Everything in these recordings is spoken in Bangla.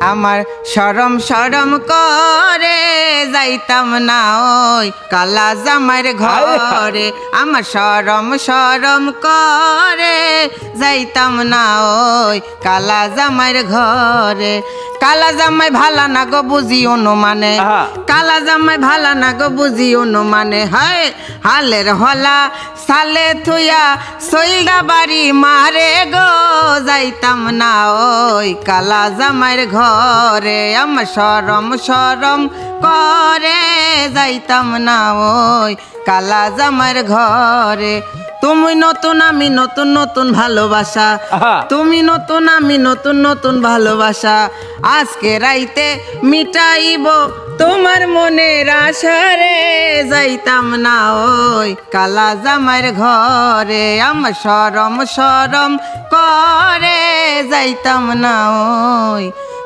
আমার সরম সরম করে, যাইতাম না ওই কালা জামার ঘরে। আমার সরম সরম করে, যাইতাম না ওই কালা জামার ঘরে। কালা জামাই ভালা না গো বুঝিও নো মানে আহা। কালা জামাই ভালা না গো বুঝিও নো মানে হায় হালের হলা সালে থুয়া সইলা বাড়ি মারে গো যাইতাম না ওই কালা জামাইর ঘরে। আমার সরম সরম করে যাইতাম না ওই কালা জামাইর ঘরে। তুমি নতুন আমি নতুন নতুন ভালোবাসা। তুমি নতুন আমি নতুন নতুন ভালোবাসা। আজকে রাইতে মিটাইব তোমার মনের আশারে। যাইতাম না ওই কালা জামাইয়ের ঘরে। আমার সরম সরম করে যাইতাম না ওই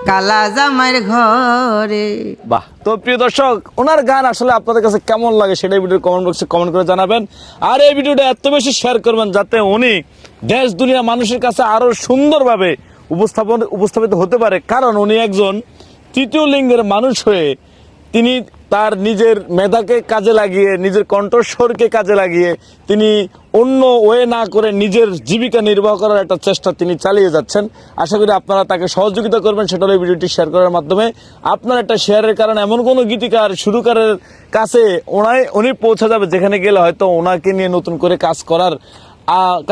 কালা জামাইর ঘরে। বাহ, তো প্রিয় দর্শক, ওনার গান আসলে আপনাদের কাছে কেমন লাগে সেটা ভিডিও কমেন্ট বক্সে কমেন্ট করে জানাবেন। আর এই ভিডিওটা এত বেশি শেয়ার করবেন যাতে উনি দেশ, দুনিয়া, মানুষের কাছে আরও সুন্দরভাবে উপস্থাপন উপস্থাপিত হতে পারে। কারণ উনি একজন তৃতীয় লিঙ্গের মানুষ হয়ে তিনি তার নিজের মেধাকে কাজে লাগিয়ে, নিজের কণ্ঠস্বরকে কাজে লাগিয়ে তিনি অন্য ওয়ে না করে নিজের জীবিকা নির্বাহ করার একটা চেষ্টা তিনি চালিয়ে যাচ্ছেন। আশা করি আপনারা তাকে সহযোগিতা করবেন, সেটা এই ভিডিওটি শেয়ার করার মাধ্যমে। আপনার একটা শেয়ারের কারণে এমন কোনো গীতিকার, সুরকারের কাছে ওনায়, উনি পৌঁছে যাবে, যেখানে গেলে হয়তো ওনাকে নিয়ে নতুন করে কাজ করার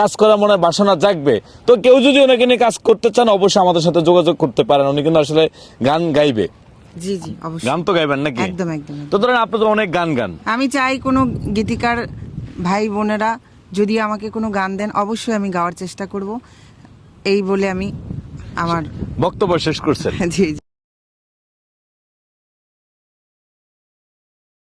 কাজ করার মনে বাসনা জাগবে। তো কেউ যদি ওনাকে নিয়ে কাজ করতে চান, অবশ্যই আমাদের সাথে যোগাযোগ করতে পারেন। উনি কিন্তু আসলে গান গাইবে। জি জি অবশ্যই। গান তো গাইবেন নাকি? একদম একদম তো ধরেন আপনি তো অনেক গান গান। আমি চাই কোনো গীতিকার ভাই বোনেরা যদি আমাকে কোনো গান দেন অবশ্যই আমি গাওয়ার চেষ্টা করব। এই বলে আমি আমার বক্তব্য শেষ করছেন। জি জি।